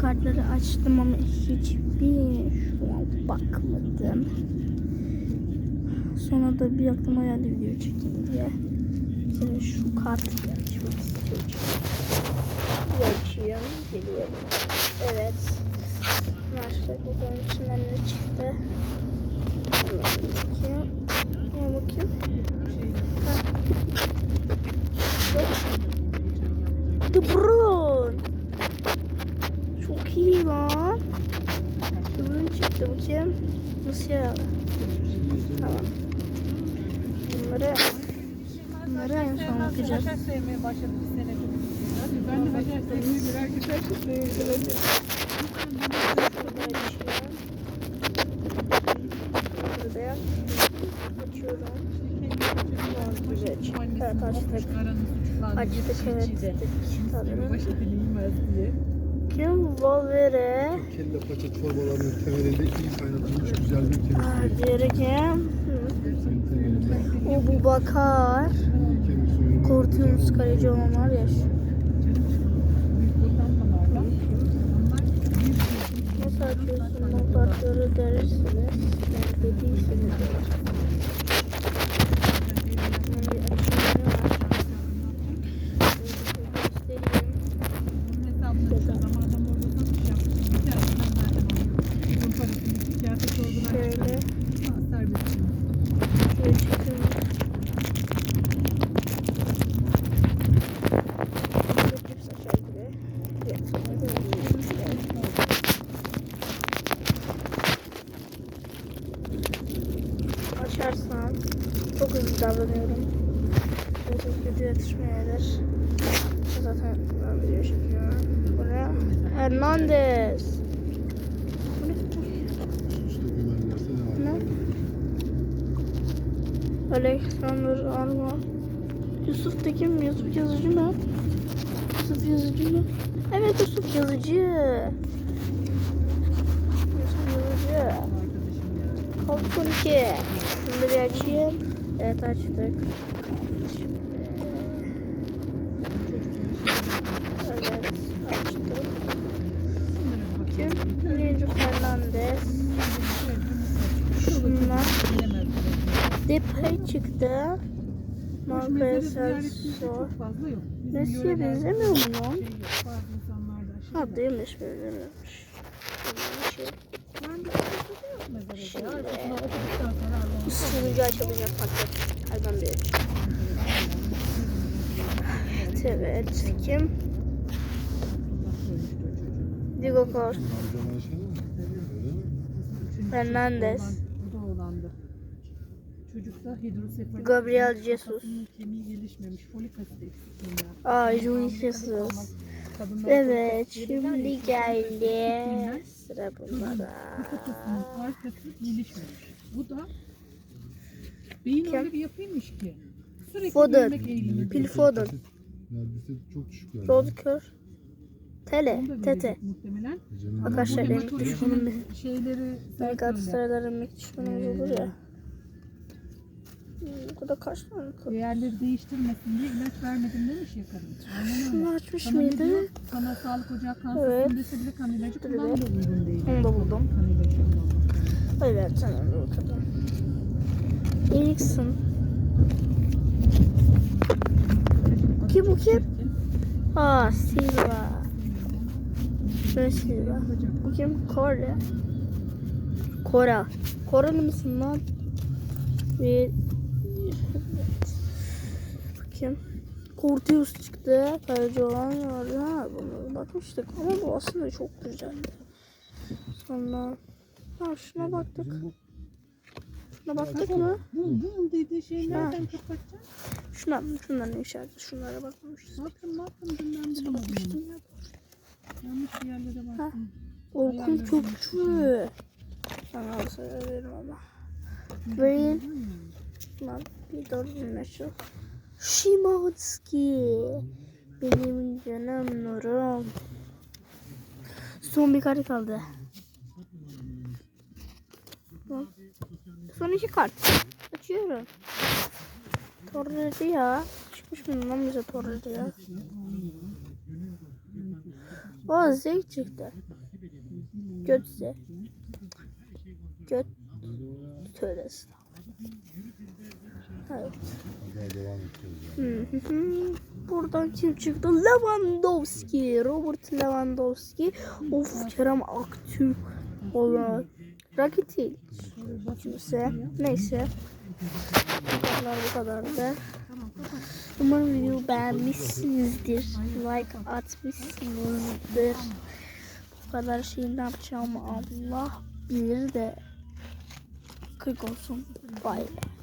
kartları açtım ama hiçbir şu an bakmadım. Sonra da bir aklıma geldi video çekeyim diye. Şimdi şu kartı açmak istiyorum. Bir açıyorum. Geliyorum. Evet. Başka kutunun içinden ne çıktı? Hemen bakayım. Hemen bakayım. Ha. De Bruyne. Çok iyi lan. Bruyne çıktı bakayım. Musiala. Tamam. Bunları bunları en son bakacağız. Başak sevmeye başladım bir sene. Ben de başak sevmeyi birer güzel sevmeyi Burada açıyorum. Burada açıyorum. Güzel açıyorum. Evet açtık. Açtık evet. açtık. Tadını. Başak deneyimez diye. Kim? Valvere. Kelle paça çorbalarının temelinde iyi kaynatılmış güzel bir kemik Aa, suyu. Diğeri kim? Senin temelinde O bu bakar. iyi kemik suyunu Korkuyoruz kaleci olan var ya. Lokantalardan. Nasıl açıyorsun notları dersiniz. Yani dediyseniz Şöyle. Açarsam çok hızlı davranıyorum. Çok video yetişmeyedir. Zaten ben video çekiyorum. Bu ne? Hernandez. Bu ne? üstte gömerlerse ne var? Ne? Alexander Arnold. Yusuf Tekin mi? Yusuf Yazıcı mı? Yusuf Yazıcı mı? Evet Yusuf Yazıcı. Yusuf Yazıcı. Arkadaşım ya. Kalk 12. Şimdi bir açayım. Evet açtık. Evet açtık. Kim? Birinci Fernandez. Çıktı. Çok fazla yok. Bizim Messi'ye yörelerde benzemiyor mu şey lan? insanlarda aşırı Ha değilmiş benzemiyormuş. Şey. Şimdi-. Sunucu açılacak paket. Hayvan bir. Evet. Kim? Diego Costa. Şey? Fernandez. Bu da oğlandı. Çocukta hidrosefali. Gabriel Jesus. Kemiği gelişmemiş. Folik asit eksikliğinden. Aa, hamile Jesus. Evet. Şimdi geldi. Sıra bunlara. Arkası gelişmemiş. Bu da beyin Kim? öyle bir yapıymış ki. Sürekli Foden. Phil Foden. Neredeyse çok düşük yani. Rodker. Tele. Tete. Arkadaşlar hematolojinin düşmanım benim. Şeyleri Galatasaray'ların düşmanımız olur ya. Bu kadar kaç tane kadın? Değerleri değiştirmesin diye ilaç vermedim demiş ya öyle. Şunu açmış Sana mıydı? Sana sağlık ocağı Evet. kanser dese bile kan ilacı Evet. uygun değil. Onu da buldum. Kan ilacı kullanmak. Evet tamam bakalım. Erikson. Kim bu kim? Aa Silva. Şöyle Silva. Bu kim? Kore. Kora. Koreli misin lan? Bir... Bakayım. Kurtius çıktı. Kaleci olan vardı. Ha bunu bakmıştık. Ama bu aslında çok güzeldi. Sonra... Ha şuna baktık. Şuna baktık mı? Bu, bu dediği şeyi Ha. nereden kapatacaksın? Şuna, şunların işareti. Şunlara bakmamışız. Ne yaptın ne yaptın dünden bulamadım. Yanlış bir yerlere baktım. Orkun Kökçü. Sana söylerim ama. Vereyim. Bir dördün meşhur. Şimanski. Benim canım nurum. Son bir kart kaldı. Son- iki kart. Açıyorum. Torreira. Çıkmış mı lan bize Torreira? O zek çıktı. Göt ze. Göt. Estağfurullah. Evet. Hı. Buradan kim çıktı? Lewandowski. Robert Lewandowski. Of Kerem Aktürk. Olan. Rakitic. Kimse. Neyse. Bu kadar bu kadar da. Umarım videoyu beğenmişsinizdir. Like atmışsınızdır. Bu kadar şeyi ne yapacağımı Allah bilir de. 40 olsun. Bay bay.